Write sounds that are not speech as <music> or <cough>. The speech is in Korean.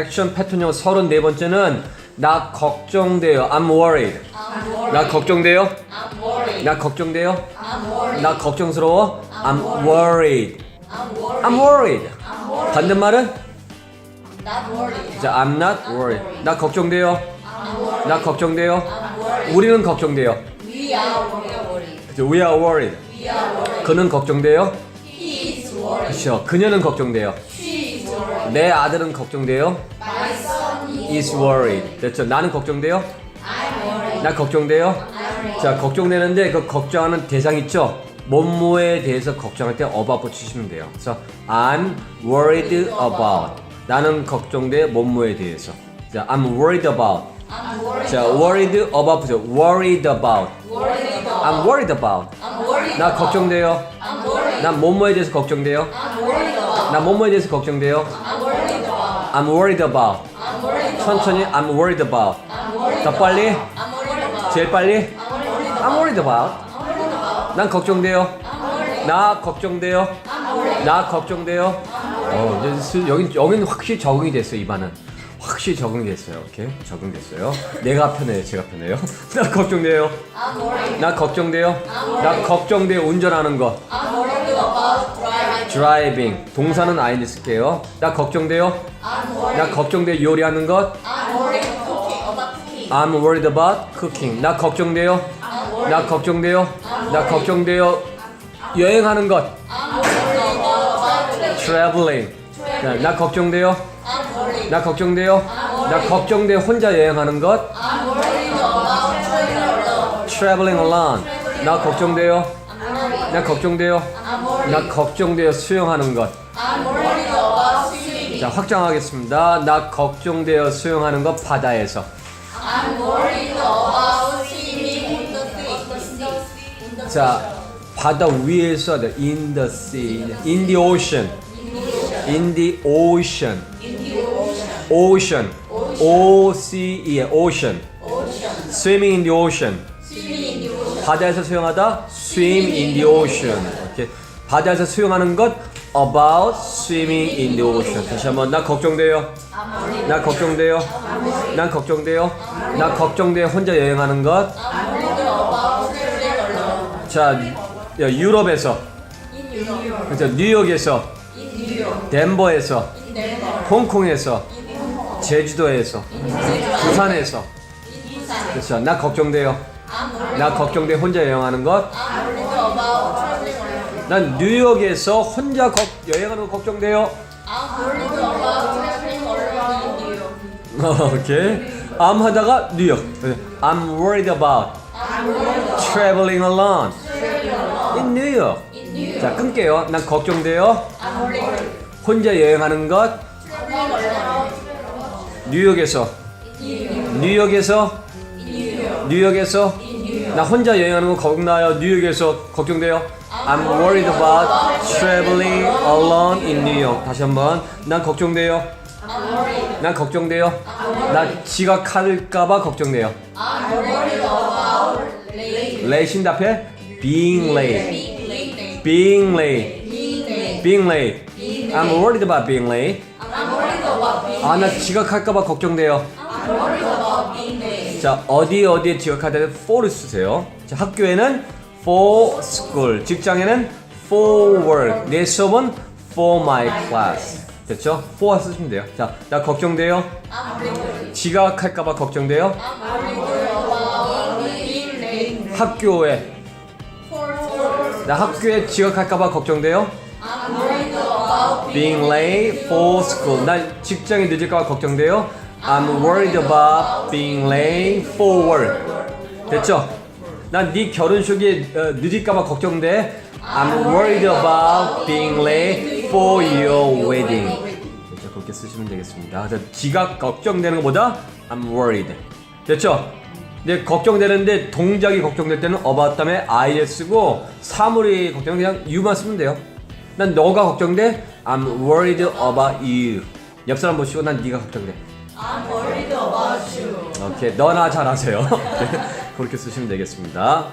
액션 패턴형 34번째는 나 걱정돼요. I'm worried. 나 걱정돼요. I'm worried. 나 걱정돼요. I'm worried. 나 걱정스러워. I'm worried. I'm worried. I'm worried. I'm worried. 반대말은 Not worried. 자, I'm not worried. 나 걱정돼요. I'm worried. 나 걱정돼요. I'm worried. 우리는 걱정돼요. We are worried. 그죠? We are worried. We are worried. 그는 걱정돼요. He is worried. 그렇죠. 그녀는 걱정돼요. She worried. 내 아들은 걱정돼요. My son is worried. 됐죠? 나는 걱정돼요. I'm worried. 나 걱정돼요. I'm worried. 자, 걱정되는데 그 걱정하는 대상 있죠? 몸무에 대해서 걱정할 때 about 붙이시면 돼요. 그래서 I'm worried about. 나는 걱정돼 몸무에 대해서. 자, I'm worried about. I'm worried. 자, worried about 붙여. worried about. Worried about. I'm worried about. I'm worried. 나 걱정돼요. I'm worried. 난 몸무에 대해서 걱정돼요. I'm worried about. 나 몸무에 대해서 걱정돼요. I'm. I'm worried about. 천천히 I'm worried about. I'm worried 더. 빨리, I'm worried about. 제일 빨리. I'm worried about. 난 걱정돼요. 나 걱정돼요. 나 걱정돼요. 어, 이제 슬- 여긴 여기는 확실히 적응이 됐어요. 이 반은 확실히 적응이 됐어요. 이렇게 적응됐어요. 내가 편해요. 제가 편해요. 나 걱정돼요. 나 걱정돼요. 나 걱정돼요. 운전하는 거. Worried driving. 드라이빙. 동사는 아이디 쓸게요. 나 걱정돼요. I'm worried. 나 걱정돼 요리하는 것. I'm worried cooking about cooking. I'm worried about cooking. 나 걱정돼요. I'm worried. 나 걱정돼요. 나 걱정돼요. 여행하는 것. I'm worried about traveling. 나, 나 걱정돼요. I'm worried. 나 걱정돼요. 나 걱정돼 혼자 여행하는 것. I'm worried about traveling alone. traveling alone. 나 걱정돼요. I'm worried. 나 걱정돼요. I'm worried. 나 걱정돼요 수영하는 것. I'm worried about swimming. 자 확장하겠습니다. 나 걱정돼요 수영하는 것 바다에서. I'm worried about swimming in the sea. In the sea. In the 자 바다 위에서 돼. in the sea, in the ocean, in the ocean, ocean. ocean, O C E ocean, swimming in the ocean. 바다에서 수영하다 swim in the ocean. 이렇게 바다에서 수영하는 것 about swimming in the ocean. 다시 한번 나 걱정돼요. 나 걱정돼요. 난 걱정돼요. 나 걱정돼요. 혼자 여행하는 것. 자, 야, 유럽에서. 그죠? 뉴욕에서. 덴버에서. 홍콩에서. 제주도에서. 부산에서. 그렇죠. 나 걱정돼요. 나 걱정돼 혼자 여행하는 것. I'm worried about traveling alone. 난 뉴욕에서 혼자 걱- 여행하는 거 걱정돼요. I'm worried about traveling alone in New York. 오케이. I'm 하다가 뉴욕. I'm worried about traveling alone in New York. 자, 끊게요. 난 걱정돼요. 혼자 여행하는 것. 뉴욕에서. 뉴욕에서. 뉴욕에서. 나 혼자 여행하는 거 겁나요. 뉴욕에서 걱정돼요. I'm worried about traveling alone in New York. 다시 한번. 난 걱정돼요. 난 걱정돼요. 나 지각할까봐 걱정돼요. I'm worried about late. 레이신 앞에 being late. Being late. Being late. Being late. Being late. I'm worried about being late. I'm worried about being 아, 나 지각할까봐 걱정돼요. I'm worried about being late. 자, 어디 어디에 지각할 때는 for를 쓰세요. 자, 학교에는 for school, 직장에는 for work, 내 수업은 for my class. 됐죠? for 쓰시면 돼요. 자, 나 걱정돼요. 지각할까봐 걱정돼요. 학교에. 나 학교에 지각할까봐 걱정돼요. Being late for school. 나 직장에 늦을까봐 걱정돼요. I'm worried about being late for work. 됐죠? 난 네 결혼식에 어, 늦을까봐 걱정돼. I'm worried about being late for your wedding. 됐죠? 그렇게 쓰시면 되겠습니다. 자, 지각 걱정되는 것보다 I'm worried. 됐죠? 근데 걱정되는데 동작이 걱정될 때는 about 다음에 I를 쓰고 사물이 걱정 그냥 you만 쓰면 돼요. 난 너가 걱정돼. I'm worried about you. 옆 사람 보시고 난 네가 걱정돼. I'm worried about you. 오케이, 너나 잘하세요. <laughs> 그렇게 쓰시면 되겠습니다.